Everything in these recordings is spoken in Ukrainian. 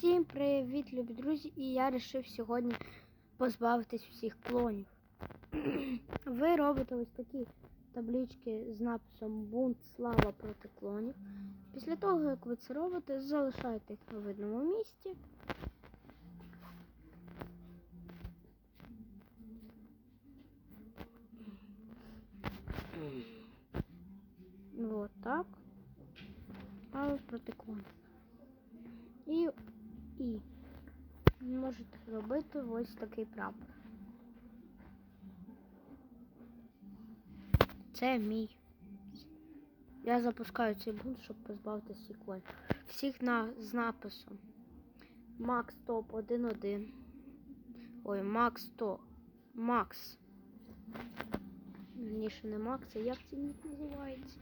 Всім привіт, любі друзі! І я вирішив сьогодні позбавитись всіх клонів. Ви робите ось такі таблички з написом Бунт Слава проти клонів. Після того, як ви це робите, залишайте їх на видному місці. Вот так. Слава проти клонів. І, і можете робити ось такий прапор. Це мій. Я запускаю цей бунт, щоб позбавитися клонів. Всіх на, з написом. Макс топ 1-1. Ой, Макс то. Макс. Верніше не Макс, а як це називається?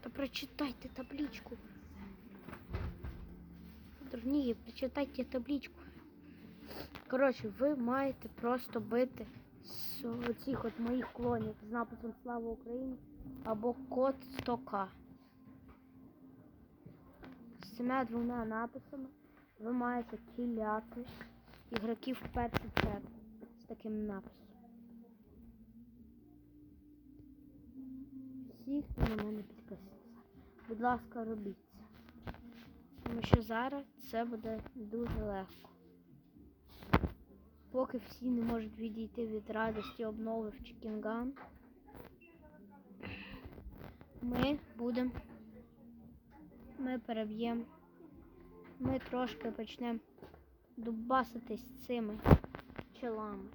Та прочитайте табличку. Ні, прочитайте табличку. Коротше, ви маєте просто бити з оцих от моїх клонів з написом Слава Україні або код 100К. З цими двома написами ви маєте кіляти ігроків в першу чергу з таким написом. Всіх на мене підписується. Будь ласка, робіть. Тому що зараз це буде дуже легко. Поки всі не можуть відійти від радості обнови в Чікінган, ми будемо, ми переб'ємо, ми трошки почнемо дубаситись цими челами.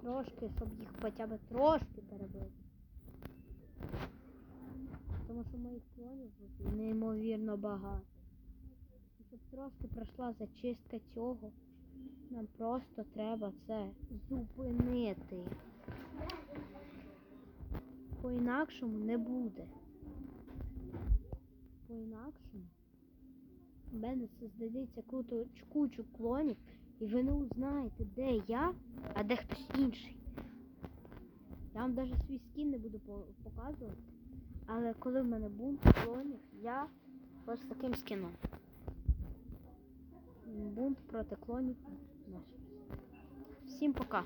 Трошки, щоб їх хоча б трошки перебити. Тому що моїх клонів неймовірно багато. Щоб трошки пройшла зачистка цього, нам просто треба це зупинити. По-інакшому не буде. По-інакшому в мене создадеться кучу, кучу клонів, і ви не узнаєте, де я, а де хтось інший. Я вам навіть свій скін не буду показувати. Але коли в мене бунт клонів, я ось таким скіном. Бунт проти клонів. Всім пока.